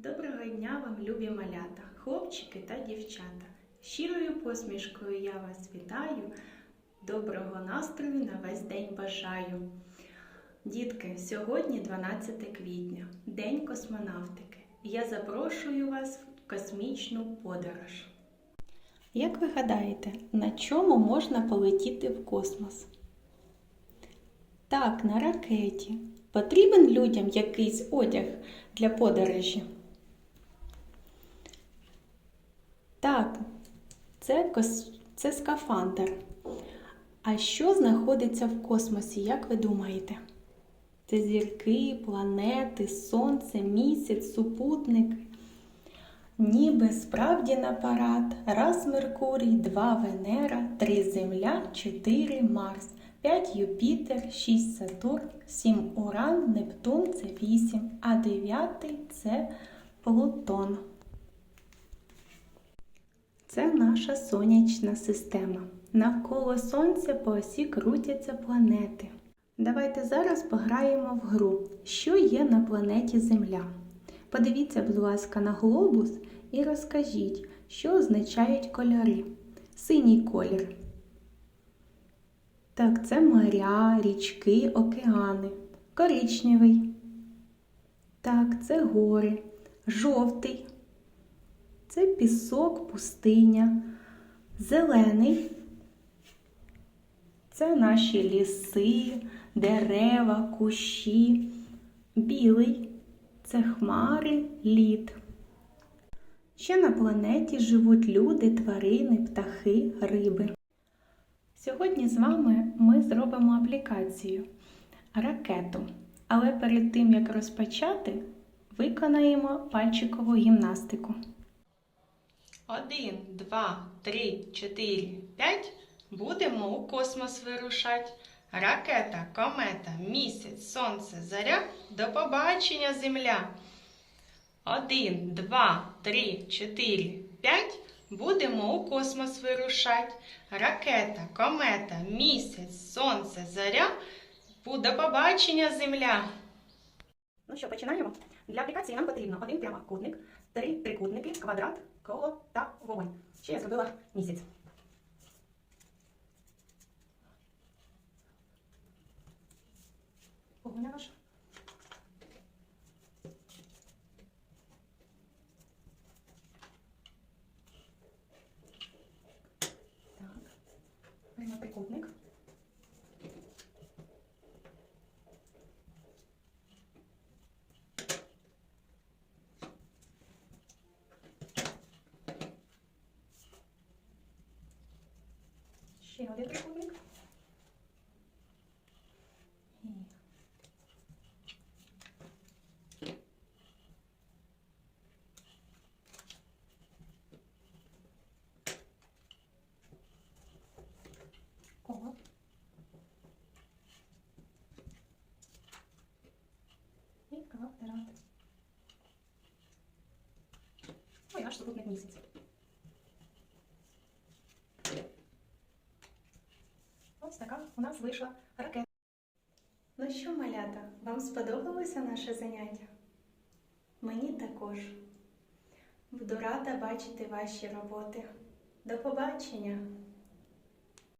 Доброго дня вам, любі малята, хлопчики та дівчата. Щирою посмішкою я вас вітаю. Доброго настрою на весь день бажаю. Дітки, сьогодні 12 квітня, День космонавтики. Я запрошую вас в космічну подорож. Як ви гадаєте, на чому можна полетіти в космос? Так, на ракеті. Потрібен людям якийсь одяг для подорожі? Так, це, це скафандр. А що знаходиться в космосі, як ви думаєте? Це зірки, планети, сонце, місяць, супутники. Ніби справді на. Раз Меркурій, два Венера, три Земля, чотири Марс, п'ять Юпітер, шість Сатурн, сім Уран, Нептун це вісім, а дев'ятий це Плутон. Це наша сонячна система. Навколо Сонця по осі крутяться планети. Давайте зараз пограємо в гру, що є на планеті Земля. Подивіться, будь ласка, на глобус і розкажіть, що означають кольори. Синій колір. Так, це моря, річки, океани. Коричневий. Так, це гори. Жовтий. Це пісок, пустиня. Зелений. Це наші ліси, дерева, кущі. Білий це хмари, лід. Ще на планеті живуть люди, тварини, птахи, риби. Сьогодні з вами ми зробимо аплікацію ракету. Але перед тим як розпочати, виконаємо пальчикову гімнастику. Один, два, три, чотири, п'ять. Будемо у космос вирушать. Ракета, комета, місяць, сонце, заря. До побачення, земля. Один, два, три, чотири, п'ять. Будемо у космос вирушать. Ракета, комета, місяць, сонце, заря. До побачення, земля. Ну що, починаємо? Для аплікації нам потрібно один прямокутник, три трикутники, квадрат, коло та вогонь. Ще я зробила місяць. Вогоня наша. Так. Прямокутник. Ще один трикутник. Коло. І квадрат. Ой, аж супутник місяць. Така у нас вийшла ракета. Ну що, малята, вам сподобалося наше заняття? Мені також. Буду рада бачити ваші роботи. До побачення!